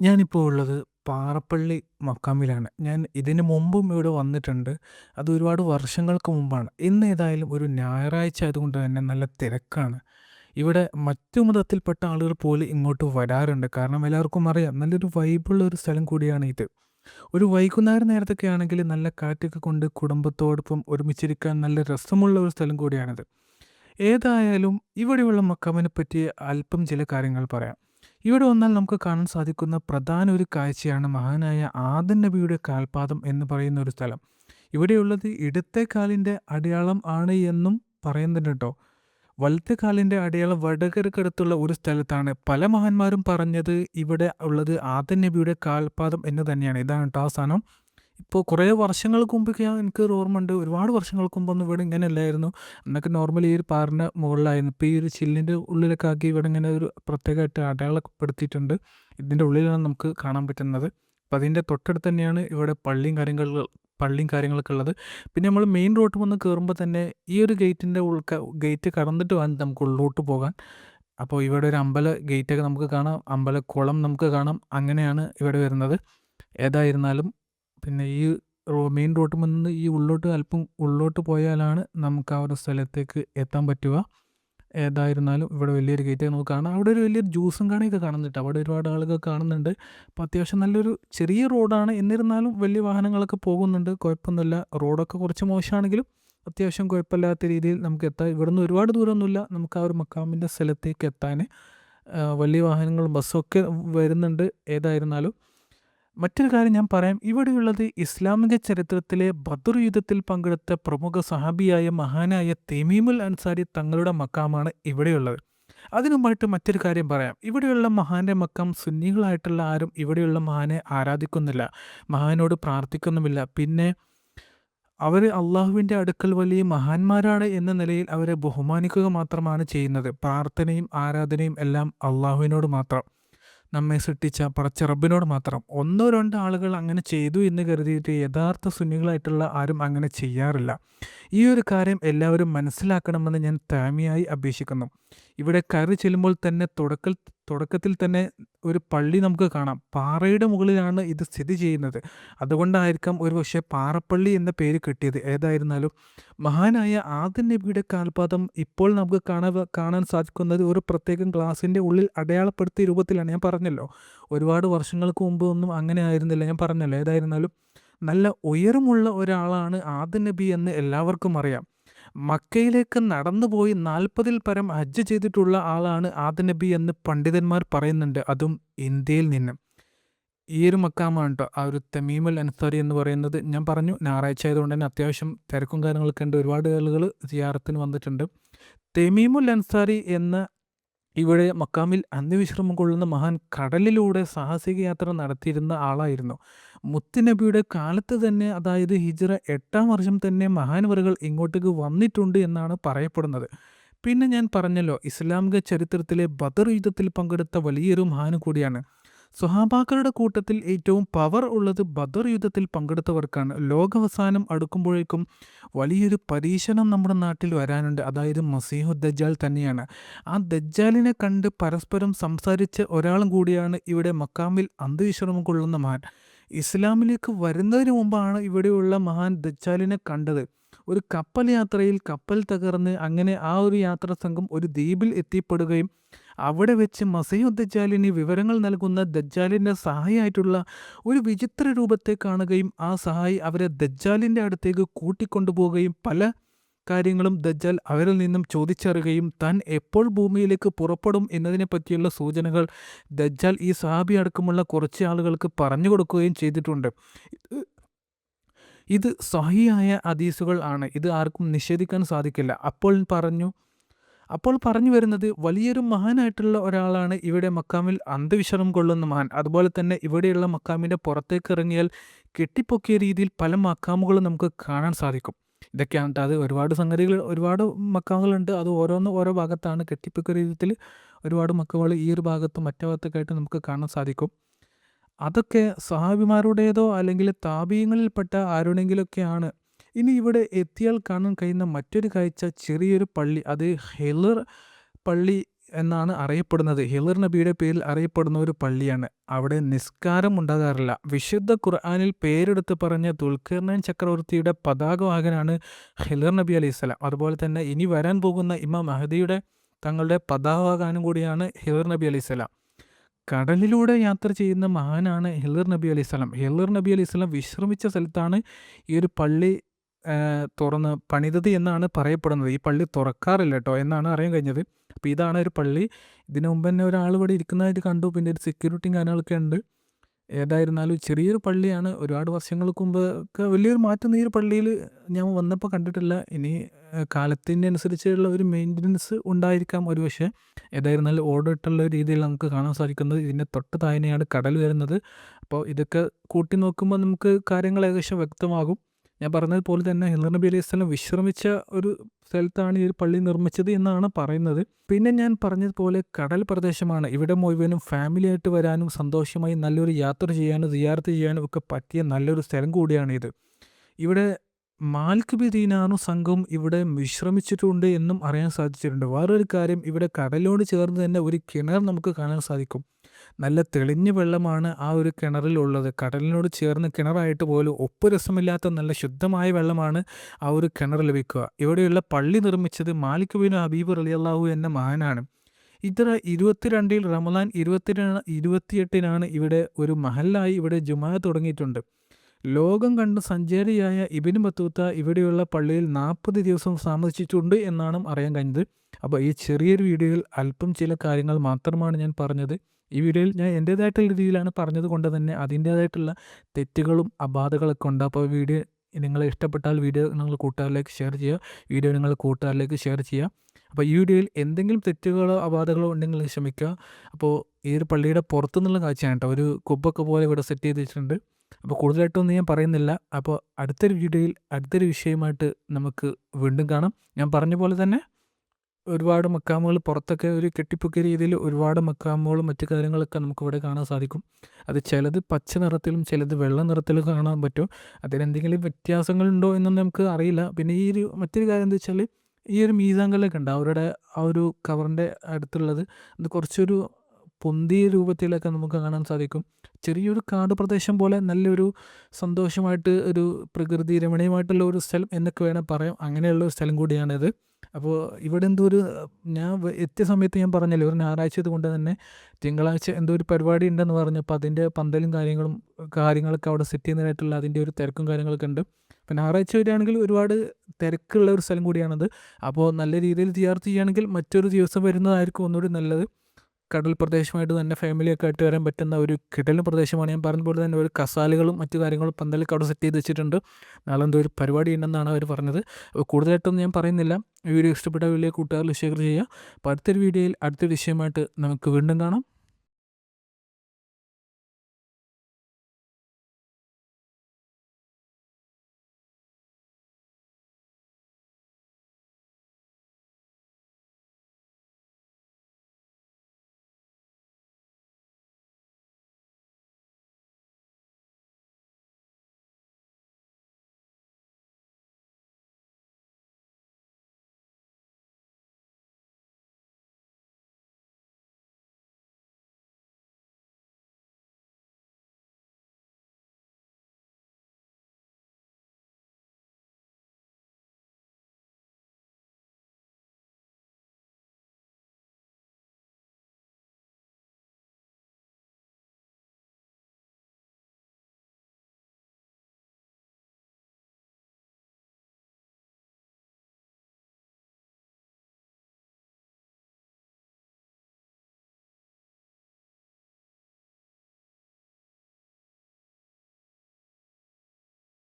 ഞാനിപ്പോൾ ഉള്ളത് പാറപ്പള്ളി മക്കാമിലാണ്. ഞാൻ ഇതിന് മുമ്പും ഇവിടെ വന്നിട്ടുണ്ട്. അത് ഒരുപാട് വർഷങ്ങൾക്ക് മുമ്പാണ്. ഇന്ന് ഏതായാലും ഒരു ഞായറാഴ്ച ആയതുകൊണ്ട് തന്നെ നല്ല തിരക്കാണ്. ഇവിടെ മറ്റു മതത്തിൽപ്പെട്ട ആളുകൾ പോലും ഇങ്ങോട്ട് വരാറുണ്ട്. കാരണം എല്ലാവർക്കും അറിയാം നല്ലൊരു വൈബുള്ള ഒരു സ്ഥലം കൂടിയാണ് ഇത്. ഒരു വൈകുന്നേരം നേരത്തൊക്കെ ആണെങ്കിൽ നല്ല കാറ്റൊക്കെ കൊണ്ട് കുടുംബത്തോടൊപ്പം ഒരുമിച്ചിരിക്കാൻ നല്ല രസമുള്ള ഒരു സ്ഥലം കൂടിയാണിത്. ഏതായാലും ഇവിടെയുള്ള മക്കാമിനെ പറ്റി അല്പം ചില കാര്യങ്ങൾ പറയാം. ഇവിടെ വന്നാൽ നമുക്ക് കാണാൻ സാധിക്കുന്ന പ്രധാന ഒരു കാഴ്ചയാണ് മഹാനായ ആദൻ നബിയുടെ കാൽപാദം എന്ന് പറയുന്ന ഒരു സ്ഥലം. ഇവിടെയുള്ളത് ഇടത്തെ കാലിന്റെ അടയാളം ആണ് എന്നും പറയുന്നുണ്ട് കേട്ടോ വലത്തെ കാലിന്റെ അടയാളം വടകരക്കടുത്തുള്ള ഒരു സ്ഥലത്താണ്. പല മഹാന്മാരും പറഞ്ഞത് ഇവിടെ ഉള്ളത് ആദൻ നബിയുടെ കാൽപാദം എന്ന് തന്നെയാണ്. ഇതാണ് കേട്ടോ ആ സാനം. ഇപ്പോൾ കുറേ വർഷങ്ങൾക്ക് മുമ്പൊക്കെ എനിക്കൊരു ഓർമ്മയുണ്ട്. ഒരുപാട് വർഷങ്ങൾക്ക് മുമ്പൊന്നും ഇവിടെ ഇങ്ങനെ ഇങ്ങനെയല്ലായിരുന്നു. അന്നൊക്കെ നോർമലി ഈ ഒരു പാറന്റെ മുകളിലായിരുന്നു. ഇപ്പോൾ ഈ ഒരു ചില്ലിന്റെ ഉള്ളിലൊക്കെ ആക്കി ഇവിടെ ഇങ്ങനെ ഒരു പ്രത്യേകമായിട്ട് അടയാളപ്പെടുത്തിയിട്ടുണ്ട്. ഇതിന്റെ ഉള്ളിലാണ് നമുക്ക് കാണാൻ പറ്റുന്നത്. അപ്പോൾ അതിന്റെ തൊട്ടടുത്ത് തന്നെയാണ് ഇവിടെ പള്ളിയും കാര്യങ്ങൾ പള്ളിയും കാര്യങ്ങളൊക്കെ ഉള്ളത്. പിന്നെ നമ്മൾ മെയിൻ റോഡ് വന്ന് കയറുമ്പോൾ തന്നെ ഈ ഒരു ഗേറ്റിന്റെ ഉൾക്ക ഗേറ്റ് കടന്നിട്ട് വേണം നമുക്ക് ഉള്ളിലോട്ട് പോകാൻ. അപ്പോൾ ഇവിടെ ഒരു അമ്പല ഗേറ്റൊക്കെ നമുക്ക് കാണാം. അമ്പല കുളം നമുക്ക് കാണാം. അങ്ങനെയാണ് ഇവിടെ വരുന്നത്. ഏതായിരുന്നാലും പിന്നെ ഈ മെയിൻ റോട്ടിൽ നിന്ന് ഈ ഉള്ളോട്ട് അല്പം ഉള്ളോട്ട് പോയാലാണ് നമുക്ക് ആ ഒരു സ്ഥലത്തേക്ക് എത്താൻ പറ്റുക. ഏതായിരുന്നാലും ഇവിടെ വലിയൊരു ഗേറ്റ് നമുക്ക് കാണാം. അവിടെ ഒരു വലിയൊരു ജ്യൂസും കടയൊക്കെ കാണുന്നുണ്ട്. അവിടെ ഒരുപാട് ആളുകൾ കാണുന്നുണ്ട്. അപ്പോൾ അത്യാവശ്യം നല്ലൊരു ചെറിയ റോഡാണ്. എന്നിരുന്നാലും വലിയ വാഹനങ്ങളൊക്കെ പോകുന്നുണ്ട്. കുഴപ്പമൊന്നുമില്ല. റോഡൊക്കെ കുറച്ച് മോശമാണെങ്കിലും അത്യാവശ്യം കുഴപ്പമില്ലാത്ത രീതിയിൽ നമുക്ക് എത്താം. ഇവിടുന്ന് ഒരുപാട് ദൂരമൊന്നുമില്ല. നമുക്ക് ആ ഒരു മക്കാമിന്റെ സ്ഥലത്തേക്ക് എത്താൻ. വലിയ വാഹനങ്ങളും ബസ്സൊക്കെ വരുന്നുണ്ട്. ഏതായിരുന്നാലും മറ്റൊരു കാര്യം ഞാൻ പറയാം. ഇവിടെയുള്ളത് ഇസ്ലാമിക ചരിത്രത്തിലെ ബദർ യുദ്ധത്തിൽ പങ്കെടുത്ത പ്രമുഖ സഹാബിയായ മഹാനായ തെമീമുൽ അൻസാരി തങ്ങളുടെ മക്കാമാണ് ഇവിടെയുള്ളത്. അതിനുമായിട്ട് മറ്റൊരു കാര്യം പറയാം. ഇവിടെയുള്ള മഹാന്റെ മക്കം സുന്നികളായിട്ടുള്ള ആരും ഇവിടെയുള്ള മഹാനെ ആരാധിക്കുന്നില്ല. മഹാനോട് പ്രാർത്ഥിക്കുന്നുമില്ല. പിന്നെ അവർ അള്ളാഹുവിന്റെ അടുക്കൽ വലിയ മഹാന്മാരാണ് എന്ന നിലയിൽ അവരെ ബഹുമാനിക്കുക മാത്രമാണ് ചെയ്യുന്നത്. പ്രാർത്ഥനയും ആരാധനയും എല്ലാം അള്ളാഹുവിനോട് മാത്രം. നമ്മെ സൃഷ്ടിച്ച പടച്ച റബ്ബിനോട് മാത്രം. ഒന്നോ രണ്ടോ ആളുകൾ അങ്ങനെ ചെയ്തു എന്ന് കരുതിയിട്ട് യഥാർത്ഥ സുന്നികളായിട്ടുള്ള ആരും അങ്ങനെ ചെയ്യാറില്ല. ഈ ഒരു കാര്യം എല്ലാവരും മനസ്സിലാക്കണമെന്ന് ഞാൻ താമിയായി അപേക്ഷിക്കുന്നു. ഇവിടെ കയറി ചെല്ലുമ്പോൾ തന്നെ തുടക്കൽ തുടക്കത്തിൽ തന്നെ ഒരു പള്ളി നമുക്ക് കാണാം. പാറയുടെ മുകളിലാണ് ഇത് സ്ഥിതി ചെയ്യുന്നത്. അതുകൊണ്ടായിരിക്കാം ഒരു പക്ഷേ പാറപ്പള്ളി എന്ന പേര് കിട്ടിയത്. ഏതായിരുന്നാലും മഹാനായ ആദ്യ നബിയുടെ കാൽപാദം ഇപ്പോൾ നമുക്ക് കാണാൻ കാണാൻ സാധിക്കുന്നത് ഒരു പ്രത്യേകം ഗ്ലാസിന്റെ ഉള്ളിൽ അടയാളപ്പെടുത്തിയ രൂപത്തിലാണ്. ഞാൻ പറഞ്ഞല്ലോ ഒരുപാട് വർഷങ്ങൾക്ക് മുമ്പ് ഒന്നും അങ്ങനെ ആയിരുന്നില്ല. ഞാൻ പറഞ്ഞല്ലോ. ഏതായിരുന്നാലും നല്ല ഉയരമുള്ള ഒരാളാണ് ആദ്യ നബി എന്ന് എല്ലാവർക്കും അറിയാം. മക്കയിലേക്ക് നടന്നുപോയി നാൽപ്പതിൽ പരം ഹജ്ജ് ചെയ്തിട്ടുള്ള ആളാണ് ആദ നബി എന്ന് പണ്ഡിതന്മാർ പറയുന്നുണ്ട്. അതും ഇന്ത്യയിൽ നിന്ന്. ഈ ഒരു മക്കാമാണ് കേട്ടോ ആ ഒരു തമീമുൽ അൻസാരി എന്ന് പറയുന്നത്. ഞാൻ പറഞ്ഞു ഞായറാഴ്ച ആയതുകൊണ്ട് തന്നെ അത്യാവശ്യം തിരക്കും കാര്യങ്ങളൊക്കെ ഉണ്ട്. ഒരുപാട് ആളുകൾ സിയാറത്തിന് വന്നിട്ടുണ്ട്. തെമീമുൽ അൻസാരി എന്ന ഇവിടെ മക്കാമിൽ അന്ത്യവിശ്രമം കൊള്ളുന്ന മഹാൻ കടലിലൂടെ സാഹസിക യാത്ര നടത്തിയിരുന്ന ആളായിരുന്നു. മുത്തുനബിയുടെ കാലത്ത് തന്നെ അതായത് ഹിജ്റ എട്ടാം വർഷം തന്നെ മഹാൻവറുകൾ ഇങ്ങോട്ടേക്ക് വന്നിട്ടുണ്ട് എന്നാണ് പറയപ്പെടുന്നത്. പിന്നെ ഞാൻ പറഞ്ഞല്ലോ ഇസ്ലാമിക ചരിത്രത്തിലെ ബദർ യുദ്ധത്തിൽ പങ്കെടുത്ത വലിയൊരു മഹാൻ കൂടിയാണ്. സ്വഹാബാക്കളുടെ കൂട്ടത്തിൽ ഏറ്റവും പവർ ഉള്ളത് ബദർ യുദ്ധത്തിൽ പങ്കെടുത്തവർക്കാണ്. ലോകാവസാനം അടുക്കുമ്പോഴേക്കും വലിയൊരു പരീക്ഷണം നമ്മുടെ നാട്ടിൽ വരാനുണ്ട്. അതായത് മസീഹു ദജ്ജാൽ തന്നെയാണ്. ആ ദജ്ജാലിനെ കണ്ട് പരസ്പരം സംസാരിച്ച ഒരാളും കൂടിയാണ് ഇവിടെ മക്കാമിൽ അന്ധവിശ്രമം കൊള്ളുന്ന മഹാൻ. ഇസ്ലാമിലേക്ക് വരുന്നതിന് മുമ്പാണ് ഇവിടെയുള്ള മഹാൻ ദജ്ജാലിനെ കണ്ടത്. ഒരു കപ്പൽ യാത്രയിൽ കപ്പൽ തകർന്ന് അങ്ങനെ ആ ഒരു യാത്രാ സംഘം ഒരു ദ്വീപിൽ എത്തിപ്പെടുകയും അവിടെ വെച്ച് മസയോ ദജ്ജാലിന് വിവരങ്ങൾ നൽകുന്ന ദജ്ജാലിന്റെ സഹായിയായിട്ടുള്ള ഒരു വിചിത്ര രൂപത്തെ കാണുകയും ആ സഹായി അവരെ ദജ്ജാലിന്റെ അടുത്തേക്ക് കൂട്ടിക്കൊണ്ടുപോവുകയും പല കാര്യങ്ങളും ദജ്ജാൽ അവരിൽ നിന്നും ചോദിച്ചറിയുകയും താൻ എപ്പോൾ ഭൂമിയിലേക്ക് പുറപ്പെടും എന്നതിനെ പറ്റിയുള്ള സൂചനകൾ ദജ്ജാൽ ഈ സഹാബി അടക്കമുള്ള കുറച്ച് ആളുകൾക്ക് പറഞ്ഞു കൊടുക്കുകയും ചെയ്തിട്ടുണ്ട്. ഇത് സഹിയായ അദീസുകൾ ആണ്. ഇത് ആർക്കും നിഷേധിക്കാൻ സാധിക്കില്ല. അപ്പോൾ പറഞ്ഞു അപ്പോൾ പറഞ്ഞു വരുന്നത് വലിയൊരു മഹാനായിട്ടുള്ള ഒരാളാണ് ഇവിടെ മക്കാമിൽ അന്ധവിശ്രമം കൊള്ളുന്ന മഹാൻ. അതുപോലെ തന്നെ ഇവിടെയുള്ള മക്കാമിന്റെ പുറത്തേക്ക് ഇറങ്ങിയാൽ കെട്ടിപ്പൊക്കിയ രീതിയിൽ പല മക്കാമുകളും നമുക്ക് കാണാൻ സാധിക്കും. ഇതൊക്കെയാണ് അത് ഒരുപാട് സംഗതികൾ ഒരുപാട് മക്കാമുകളുണ്ട്. അത് ഓരോന്ന് ഓരോ ഭാഗത്താണ്. കെട്ടിപ്പൊക്കിയ രീതിയിൽ ഒരുപാട് മക്കാമുകൾ ഈ ഒരു ഭാഗത്തും മറ്റേ ഭാഗത്തൊക്കെ ആയിട്ട് നമുക്ക് കാണാൻ സാധിക്കും. അതൊക്കെ സഹാബിമാരുടേതോ അല്ലെങ്കിൽ താപീയങ്ങളിൽപ്പെട്ട ആരുടെങ്കിലൊക്കെയാണ് ഇനി ഇവിടെ എത്തിയാൽ കാണാൻ കഴിയുന്ന മറ്റൊരു കാഴ്ച ചെറിയൊരു പള്ളി. അത് ഹെലർ പള്ളി എന്നാണ് അറിയപ്പെടുന്നത്. ഹെലർ നബിയുടെ പേരിൽ അറിയപ്പെടുന്ന ഒരു പള്ളിയാണ്. അവിടെ നിസ്കാരം ഉണ്ടാകാറില്ല. വിശുദ്ധ ഖുർആാനിൽ പേരെടുത്ത് പറഞ്ഞ ദുൽഖർണൻ ചക്രവർത്തിയുടെ പതാകവാഹകനാണ് ഹെലർ നബി അലൈഹിസ്സലാം. അതുപോലെ തന്നെ ഇനി വരാൻ പോകുന്ന ഇമാം മഹദിയുടെ തങ്ങളുടെ പതാകവാഹകനും കൂടിയാണ് ഹെലർ നബി അലൈഹിസ്സലാം. കടലിലൂടെ യാത്ര ചെയ്യുന്ന മഹാനാണ് ഹെല്ലർ നബി അലൈഹി സ്വലം ഹെല്ലർ നബി അലൈഹി സ്വലം വിശ്രമിച്ച സ്ഥലത്താണ് ഈ ഒരു പള്ളി തുറന്ന് പണിതത് എന്നാണ് പറയപ്പെടുന്നത്. ഈ പള്ളി തുറക്കാറില്ല കേട്ടോ എന്നാണ് അറിയാൻ കഴിഞ്ഞത്. അപ്പോൾ ഇതാണ് ഒരു പള്ളി. ഇതിനു മുമ്പ് തന്നെ ഒരാൾ ഇവിടെ ഇരിക്കുന്നതായിട്ട് കണ്ടു. പിന്നെ ഒരു സെക്യൂരിറ്റിയും കാര്യങ്ങളൊക്കെ ഉണ്ട്. ഏതായിരുന്നാലും ചെറിയൊരു പള്ളിയാണ്. ഒരുപാട് വർഷങ്ങൾക്ക് മുമ്പ് ഒക്കെ വലിയൊരു മാറ്റം ഈ ഒരു പള്ളിയിൽ ഞാൻ വന്നപ്പോൾ കണ്ടിട്ടില്ല. ഇനി ഏഹ്, കാലത്തിന്റെ അനുസരിച്ചുള്ള ഒരു മെയിന്റനൻസ് ഉണ്ടായിരിക്കാം ഒരുപക്ഷേ. ഏതായിരുന്നാലും ഓടിട്ടുള്ള രീതിയിൽ നമുക്ക് കാണാൻ സാധിക്കുന്നത് ഇതിന്റെ തൊട്ട് താഴെയാണ് കടൽ വരുന്നത്. അപ്പോൾ ഇതൊക്കെ കൂട്ടി നോക്കുമ്പോൾ നമുക്ക് കാര്യങ്ങൾ ഏകദേശം വ്യക്തമാകും. ഞാൻ പറഞ്ഞതുപോലെ തന്നെ ഹിന്ദർ നബി അലൈഹി സ്വലം വിശ്രമിച്ച ഒരു സ്ഥലത്താണ് ഈ ഒരു പള്ളി നിർമ്മിച്ചത് എന്നാണ് പറയുന്നത്. പിന്നെ ഞാൻ പറഞ്ഞതുപോലെ കടൽ പ്രദേശമാണ്. ഇവിടെ മുഴുവനും ഫാമിലിയായിട്ട് വരാനും സന്തോഷമായി നല്ലൊരു യാത്ര ചെയ്യാനും സിയാറത്ത് ചെയ്യാനും ഒക്കെ പറ്റിയ നല്ലൊരു സ്ഥലം കൂടിയാണ് ഇത്. ഇവിടെ മാൽക്കുബി ദീനാറും സംഘവും ഇവിടെ വിശ്രമിച്ചിട്ടുണ്ട് എന്നും അറിയാൻ സാധിച്ചിട്ടുണ്ട്. വേറൊരു കാര്യം ഇവിടെ കടലിനോട് ചേർന്ന് തന്നെ ഒരു കിണർ നമുക്ക് കാണാൻ സാധിക്കും. നല്ല തെളിഞ്ഞ വെള്ളമാണ് ആ ഒരു കിണറിലുള്ളത് കടലിനോട് ചേർന്ന് കിണറായിട്ട് പോലും ഒപ്പ് രസമില്ലാത്ത നല്ല ശുദ്ധമായ വെള്ളമാണ് ആ ഒരു കിണർ ലഭിക്കുക. ഇവിടെയുള്ള പള്ളി നിർമ്മിച്ചത് മാലിക് ബിൻ ഹബീബ് റളിയല്ലാഹു എന്ന മഹാനാണ്. ഹിജ്റ 22ൽ റമളാൻ 22 28നാണ് ഇവിടെ ഒരു മഹലായി ഇവിടെ ജുമാ തുടങ്ങിയിട്ടുണ്ട്. ലോകം കണ്ട സഞ്ചാരിയായ ഇബ്നു ബത്തൂത്ത ഇവിടെയുള്ള പള്ളിയിൽ 40 ദിവസം താമസിച്ചിട്ടുണ്ട് എന്നാണ് അറിയാൻ കഴിഞ്ഞത്. അപ്പോൾ ഈ ചെറിയൊരു വീഡിയോയിൽ അല്പം ചില കാര്യങ്ങൾ മാത്രമാണ് ഞാൻ പറഞ്ഞത്. ഈ വീഡിയോയിൽ ഞാൻ എന്റേതായിട്ടുള്ള രീതിയിലാണ് പറഞ്ഞത് കൊണ്ട് തന്നെ അതിന്റേതായിട്ടുള്ള തെറ്റുകളും അബാധകളൊക്കെ ഉണ്ട്. അപ്പോൾ വീഡിയോ നിങ്ങൾ ഇഷ്ടപ്പെട്ടാൽ വീഡിയോ നിങ്ങൾ കൂട്ടുകാരിലേക്ക് ഷെയർ ചെയ്യുക. വീഡിയോ നിങ്ങൾ കൂട്ടുകാരിലേക്ക് ഷെയർ ചെയ്യുക. അപ്പോൾ ഈ വീഡിയോയിൽ എന്തെങ്കിലും തെറ്റുകളോ അപാധകളോ ഉണ്ടെങ്കിൽ ക്ഷമിക്കുക. അപ്പോൾ ഈ ഒരു പള്ളിയുടെ പുറത്തുനിന്നുള്ള കാഴ്ചയാണ് കേട്ടോ ഒരു കുബൊക്കെ പോലെ ഇവിടെ സെറ്റ് ചെയ്ത് വെച്ചിട്ടുണ്ട്. അപ്പോൾ കൂടുതലായിട്ടൊന്നും ഞാൻ പറയുന്നില്ല. അപ്പോൾ അടുത്തൊരു വീഡിയോയിൽ അടുത്തൊരു വിഷയമായിട്ട് നമുക്ക് വീണ്ടും കാണാം. ഞാൻ പറഞ്ഞ പോലെ തന്നെ ഒരുപാട് മക്കാമുകൾ പുറത്തൊക്കെ ഒരു കെട്ടിപ്പൊക്കിയ രീതിയിൽ ഒരുപാട് മക്കാമുകളും മറ്റു കാര്യങ്ങളൊക്കെ നമുക്കിവിടെ കാണാൻ സാധിക്കും. അത് ചിലത് പച്ച നിറത്തിലും ചിലത് വെള്ള നിറത്തിലും കാണാൻ പറ്റും. അതിലെന്തെങ്കിലും വ്യത്യാസങ്ങളുണ്ടോ എന്നൊന്നും നമുക്ക് അറിയില്ല. പിന്നെ ഈ ഒരു മറ്റൊരു കാര്യം എന്താ വെച്ചാൽ ഈ ഒരു മീസാങ്കലൊക്കെ ഉണ്ട്. അവരുടെ ആ ഒരു കവറിന്റെ അടുത്തുള്ളത് അത് കുറച്ചൊരു പൊന്തിയ രൂപത്തിലൊക്കെ നമുക്ക് കാണാൻ സാധിക്കും. ചെറിയൊരു കാട് പ്രദേശം പോലെ നല്ലൊരു സന്തോഷമായിട്ട് ഒരു പ്രകൃതി രമണീയമായിട്ടുള്ള ഒരു സ്ഥലം എന്നൊക്കെ വേണേൽ പറയാം. അങ്ങനെയുള്ള ഒരു സ്ഥലം കൂടിയാണിത്. അപ്പോൾ ഇവിടെ എന്തോ ഒരു ഞാൻ എത്തിയ സമയത്ത് ഞാൻ പറഞ്ഞല്ലോ ഒരു ഞായറാഴ്ച ഇതുകൊണ്ട് തന്നെ തിങ്കളാഴ്ച എന്തോ ഒരു പരിപാടി ഉണ്ടെന്ന് പറഞ്ഞു. അപ്പോൾ അതിന്റെ പന്തലും കാര്യങ്ങളും കാര്യങ്ങളൊക്കെ അവിടെ സെറ്റ് ചെയ്യുന്നതിനായിട്ടുള്ള അതിന്റെ ഒരു തിരക്കും കാര്യങ്ങളൊക്കെ ഉണ്ട്. അപ്പം ഞായറാഴ്ച വരികയാണെങ്കിൽ ഒരുപാട് തിരക്കുള്ള ഒരു സ്ഥലം കൂടിയാണത്. അപ്പോൾ നല്ല രീതിയിൽ തയ്യാർ ചെയ്യുകയാണെങ്കിൽ മറ്റൊരു ദിവസം വരുന്നതായിരിക്കും ഒന്നുകൂടി നല്ലത്. കടൽ പ്രദേശമായിട്ട് തന്നെ ഫാമിലിയൊക്കെ ആയിട്ട് വരാൻ പറ്റുന്ന ഒരു കിടിലൻ പ്രദേശമാണ്. ഞാൻ പറഞ്ഞ പോലെ തന്നെ ഒരു കസാലുകളും മറ്റു കാര്യങ്ങളും പന്തലൊക്കെ അവിടെ സെറ്റ് ചെയ്ത് വെച്ചിട്ടുണ്ട്. നാളെ എന്തോ ഒരു പരിപാടി ഉണ്ടെന്നാണ് അവർ പറഞ്ഞത്. കൂടുതലായിട്ടൊന്നും ഞാൻ പറയുന്നില്ല. വീഡിയോ ഇഷ്ടപ്പെട്ട വലിയ കൂട്ടുകാരിൽ ഷെയർ ചെയ്യുക. അപ്പോൾ അടുത്തൊരു വീഡിയോയിൽ അടുത്തൊരു വിഷയമായിട്ട് നമുക്ക് വീണ്ടും കാണാം.